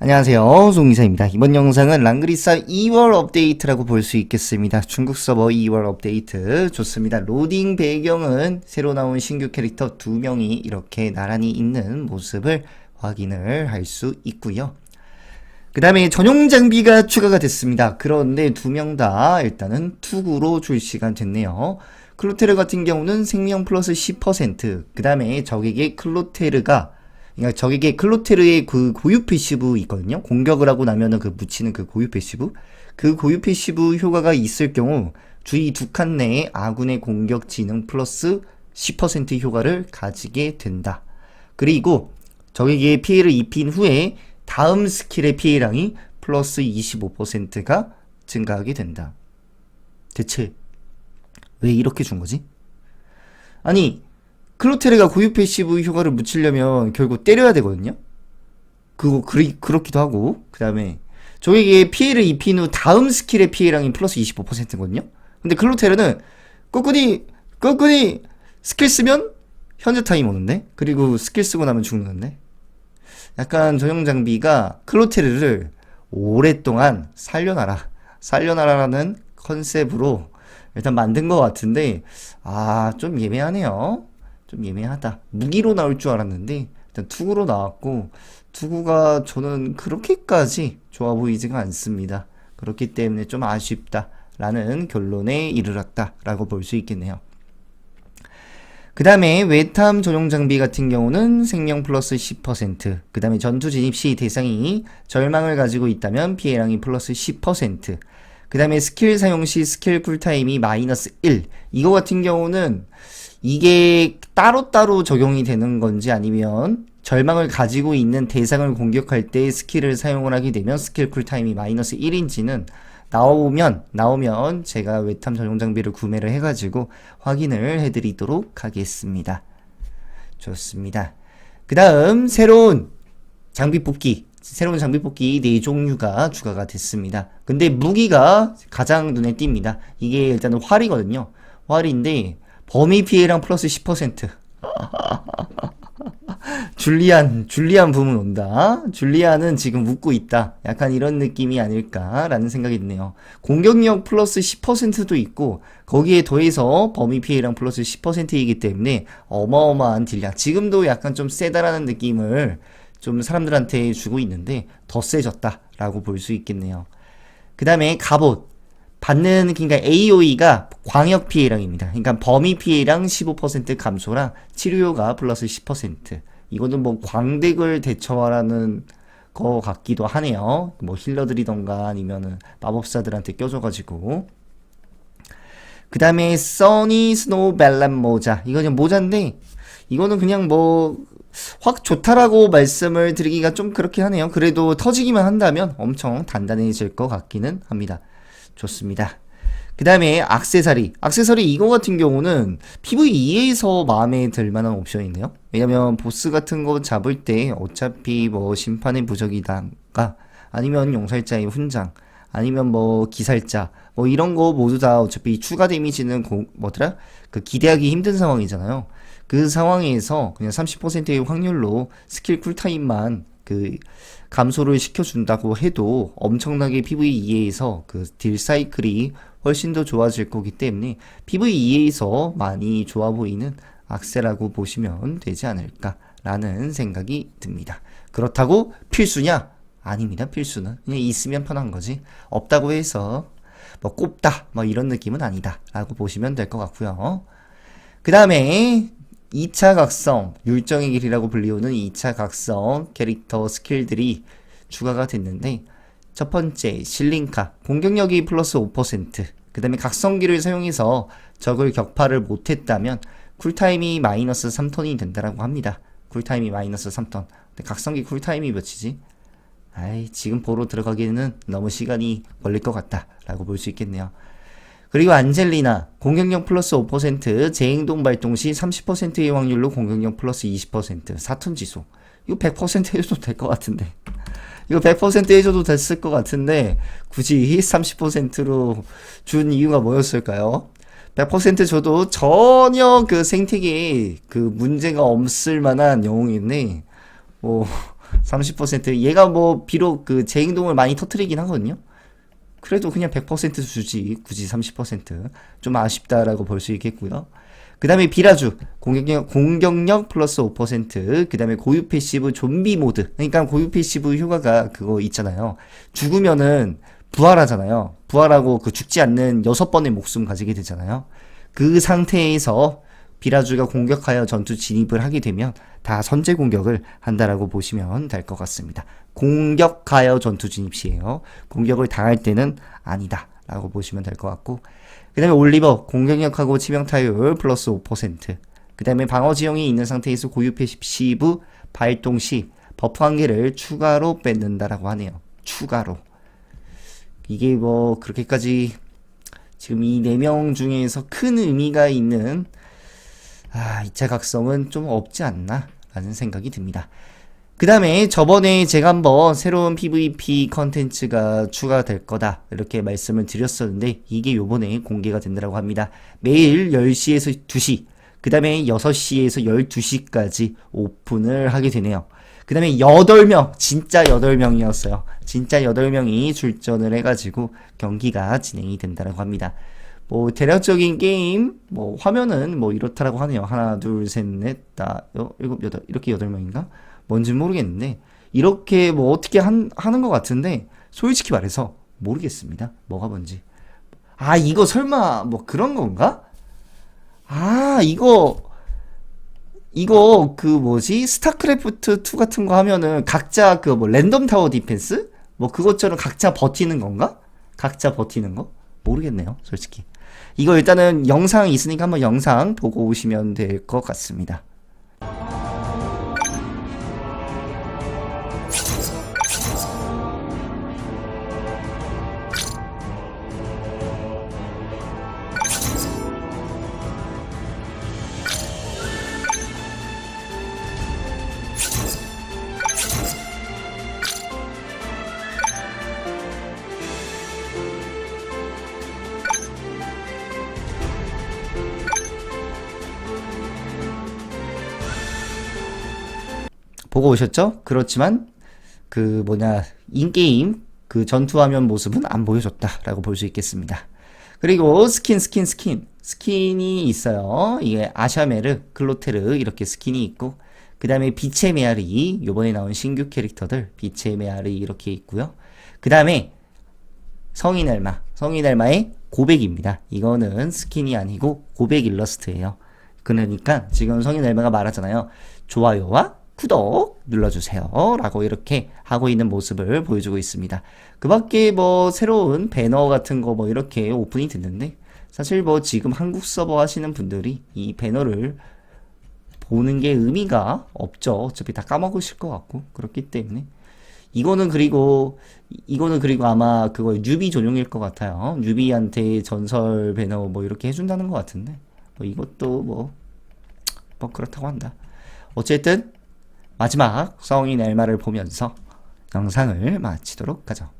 안녕하세요. 송이사입니다. 이번 영상은 랑그리사 2월 업데이트라고 볼 수 있겠습니다. 중국 서버 2월 업데이트 좋습니다. 로딩 배경은 새로 나온 신규 캐릭터 두 명이 이렇게 나란히 있는 모습을 확인을 할 수 있고요. 그 다음에 전용 장비가 추가가 됐습니다. 그런데 두 명 다 일단은 투구로 출시가 됐네요. 클로테르 같은 경우는 생명 플러스 10%, 그 다음에 적에게 클로테르가 그러니까 적에게 클로테르의 그 고유 패시브 있거든요. 공격을 하고 나면은 그 묻히는 그 고유 패시브. 그 고유 패시브 효과가 있을 경우 주위 두칸 내에 아군의 공격 지능 플러스 10% 효과를 가지게 된다. 그리고 적에게 피해를 입힌 후에 다음 스킬의 피해량이 플러스 25%가 증가하게 된다. 대체 왜 이렇게 준 거지? 아니 클로테르가 고유 패시브 효과를 묻히려면 결국 때려야 되거든요. 그거 그리, 그렇기도 하고 그 다음에 저에게 피해를 입힌 후 다음 스킬의 피해량이 플러스 25%거든요. 근데 클로테르는 ቁ꾸니 ቁ꾸니 스킬 쓰면 현재 타임 오는데 그리고 스킬 쓰고 나면 죽는데 약간 전용 장비가 클로테르를 오랫동안 살려놔라 살려놔라라는 컨셉으로 일단 만든 것 같은데 아 좀 예매하네요. 좀 예매하다. 무기로 나올 줄 알았는데 일단 투구로 나왔고 투구가 저는 그렇게까지 좋아 보이지가 않습니다. 그렇기 때문에 좀 아쉽다라는 결론에 이르렀다라고 볼 수 있겠네요. 그 다음에 외탐 전용 장비 같은 경우는 생명 플러스 10%, 그 다음에 전투 진입 시 대상이 절망을 가지고 있다면 피해량이 플러스 10%, 그 다음에 스킬 사용 시 스킬 쿨타임이 마이너스 1. 이거 같은 경우는 이게 따로따로 적용이 되는 건지 아니면 절망을 가지고 있는 대상을 공격할 때 스킬을 사용을 하게 되면 스킬 쿨타임이 마이너스 1인지는 나오면 나오면 제가 외탐 전용 장비를 구매를 해가지고 확인을 해드리도록 하겠습니다. 좋습니다. 그 다음 새로운 장비 뽑기 새로운 장비 뽑기 네 종류가 추가가 됐습니다. 근데 무기가 가장 눈에 띕니다. 이게 일단은 활이거든요. 활인데 범위 피해량 플러스 10%. 줄리안, 줄리안 부문 온다. 줄리안은 지금 웃고 있다. 약간 이런 느낌이 아닐까라는 생각이 드네요. 공격력 플러스 10%도 있고, 거기에 더해서 범위 피해량 플러스 10%이기 때문에 어마어마한 딜량. 지금도 약간 좀 세다라는 느낌을 좀 사람들한테 주고 있는데, 더 세졌다라고 볼 수 있겠네요. 그 다음에 갑옷. 받는 그러니까 AOE가 광역 피해량입니다. 그러니까 범위 피해량 15% 감소랑 치료효과 플러스 10%. 이거는 뭐 광덱을 대처하라는 거 같기도 하네요. 뭐 힐러들이던가 아니면은 마법사들한테 껴줘가지고. 그 다음에 써니 스노우 벨람 모자. 이거 좀 모자인데 이거는 그냥 뭐 확 좋다라고 말씀을 드리기가 좀 그렇긴 하네요. 그래도 터지기만 한다면 엄청 단단해질 것 같기는 합니다. 좋습니다. 그 다음에 악세사리. 악세사리 이거 같은 경우는 PVE에서 마음에 들 만한 옵션이네요. 왜냐면 보스 같은 거 잡을 때 어차피 뭐 심판의 부적이다가 아니면 용살자의 훈장 아니면 뭐 기살자 뭐 이런 거 모두 다 어차피 추가 데미지는 고, 뭐더라? 그 기대하기 힘든 상황이잖아요. 그 상황에서 그냥 30%의 확률로 스킬 쿨타임만 그 감소를 시켜준다고 해도 엄청나게 PVE에서 그 딜 사이클이 훨씬 더 좋아질 거기 때문에 PVE에서 많이 좋아 보이는 악세라고 보시면 되지 않을까라는 생각이 듭니다. 그렇다고 필수냐? 아닙니다. 필수는 그냥 있으면 편한 거지. 없다고 해서 뭐 꼽다 뭐 이런 느낌은 아니다라고 보시면 될 것 같고요. 그 다음에 2차 각성, 율정의 길이라고 불리우는 2차 각성 캐릭터 스킬들이 추가가 됐는데 첫 번째 실링카 공격력이 플러스 5%, 그 다음에 각성기를 사용해서 적을 격파를 못했다면 쿨타임이 마이너스 3턴이 된다라고 합니다. 쿨타임이 마이너스 3턴. 근데 각성기 쿨타임이 몇이지? 아이 지금 보러 들어가기에는 너무 시간이 걸릴 것 같다 라고 볼 수 있겠네요. 그리고 안젤리나 공격력 플러스 5% 재행동 발동 시 30%의 확률로 공격력 플러스 20% 사턴 지수 이거 100% 해줘도 될 것 같은데 이거 100% 해줘도 됐을 것 같은데 굳이 30%로 준 이유가 뭐였을까요? 100% 줘도 전혀 그 생태계에 그 문제가 없을 만한 영웅인데 뭐 30% 얘가 뭐 비록 그 재행동을 많이 터트리긴 하거든요. 그래도 그냥 100% 주지 굳이 30%좀 아쉽다라고 볼 수 있겠고요. 그 다음에 비라주 공격력 공격력 플러스 5%그 다음에 고유 패시브 좀비 모드 그러니까 고유 패시브 효과가 그거 있잖아요. 죽으면은 부활하잖아요. 부활하고 그 죽지 않는 여섯 번의 목숨 가지게 되잖아요. 그 상태에서 비라주가 공격하여 전투 진입을 하게 되면 다 선제 공격을 한다라고 보시면 될 것 같습니다. 공격하여 전투 진입 시에요. 공격을 당할 때는 아니다. 라고 보시면 될 것 같고 그 다음에 올리버 공격력하고 치명 타율 플러스 5%. 그 다음에 방어 지형이 있는 상태에서 고유 패시브 발동 시 버프 한 개를 추가로 뺏는다라고 하네요. 추가로. 이게 뭐 그렇게까지 지금 이 네 명 중에서 큰 의미가 있는 아, 이차 각성은 좀 없지 않나 라는 생각이 듭니다. 그 다음에 저번에 제가 한번 새로운 PVP 컨텐츠가 추가될 거다 이렇게 말씀을 드렸었는데 이게 요번에 공개가 된다고 합니다. 매일 10시에서 2시 그 다음에 6시에서 12시까지 오픈을 하게 되네요. 그 다음에 8명 진짜 8명이었어요. 진짜 8명이 출전을 해가지고 경기가 진행이 된다고 합니다. 뭐 대략적인 게임 뭐 화면은 뭐 이렇다라고 하네요. 하나 둘셋넷 다 여, 일곱 여덟 이렇게 여덟 명인가? 뭔지 모르겠는데 이렇게 뭐 어떻게 한, 하는 것 같은데 솔직히 말해서 모르겠습니다. 뭐가 뭔지. 아 이거 설마 뭐 그런 건가? 아 이거 이거 그 뭐지 스타크래프트 2 같은 거 하면은 각자 그 뭐 랜덤 타워 디펜스 뭐 그것처럼 각자 버티는 건가? 각자 버티는 거? 모르겠네요, 솔직히. 이거 일단은 영상 있으니까 한번 영상 보고 오시면 될 것 같습니다. 보고 오셨죠? 그렇지만 그 뭐냐 인게임 그 전투화면 모습은 안 보여줬다라고 볼 수 있겠습니다. 그리고 스킨 스킨 스킨 스킨이 있어요. 이게 아샤메르, 글로테르 이렇게 스킨이 있고 그 다음에 빛의 메아리 요번에 나온 신규 캐릭터들 빛의 메아리 이렇게 있고요. 그 다음에 성인 알마 성인 알마의 고백입니다. 이거는 스킨이 아니고 고백 일러스트예요. 그러니까 지금 성인 알마가 말하잖아요. 좋아요와 구독 눌러주세요. 라고 이렇게 하고 있는 모습을 보여주고 있습니다. 그 밖에 뭐 새로운 배너 같은 거 뭐 이렇게 오픈이 됐는데 사실 뭐 지금 한국 서버 하시는 분들이 이 배너를 보는 게 의미가 없죠. 어차피 다 까먹으실 것 같고 그렇기 때문에 이거는 그리고 이거는 그리고 아마 그거 뉴비 전용일 것 같아요. 뉴비한테 전설 배너 뭐 이렇게 해준다는 것 같은데 뭐 이것도 뭐, 뭐 그렇다고 한다. 어쨌든 마지막 성인 엘마를 보면서 영상을 마치도록 하죠.